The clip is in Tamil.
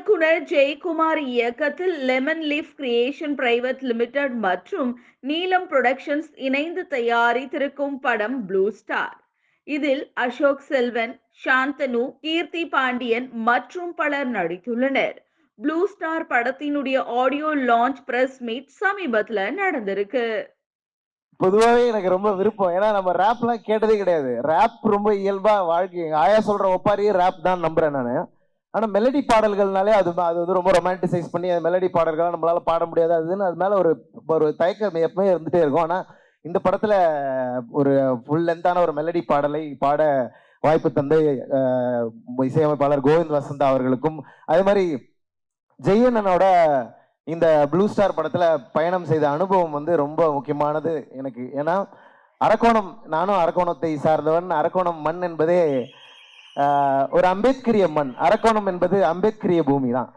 இயக்குனர் ஜெயக்குமார் இயக்கத்தில் lemon leaf creation private limited மற்றும் நீலம் புரொடக்ஷன்ஸ் இணைந்து தயாரித்திருக்கும் படம் ப்ளூ ஸ்டார் இதில் அசோக் செல்வன் சாந்தனு கீர்த்தி பாண்டியன் மற்றும் பலர் நடித்துள்ளனர். ப்ளூ ஸ்டார் படத்தினுடைய ஆடியோ லான்ச் பிரஸ் மீட் சமீபத்துல நடந்திருக்கு. பொதுவாகவே எனக்கு ரொம்ப விருப்பம். ஏன்னா நம்ம ரேப்லாம் கேட்டதே கிடையாது. ரேப் ரொம்ப இயல்பா வாழ்க்கை ஆயா சொல்ற ஒப்பாரியே ரேப் தான் நம்புறேன் நான். ஆனால் மெலடி பாடல்கள்னாலே அது அது வந்து ரொம்ப ரொமான்டிசைஸ் பண்ணி அது மெலடி பாடல்கள்லாம் நம்மளால பாட முடியாது. அதுன்னு அது மேலே ஒரு ஒரு தயக்கம் எப்பவுமே இருந்துகிட்டே இருக்கும். ஆனால் இந்த படத்தில் ஒரு ஃபுல் லென்த்தான ஒரு மெலடி பாடலை பாட வாய்ப்பு தந்து இசையமைப்பாளர் கோவிந்த் வசந்தா அவர்களுக்கும் அதே மாதிரி ஜெயண்ணனோட இந்த ப்ளூ ஸ்டார் படத்தில் பயணம் செய்த அனுபவம் வந்து ரொம்ப முக்கியமானது எனக்கு. ஏன்னா அரக்கோணம் நானும் அரக்கோணத்தை சார்ந்தவன். அரக்கோணம் மண் என்பதே ஒரு அம்பேத்கரிய மண் அரக்கோணம் என்பது அம்பேத்கரிய பூமி தான்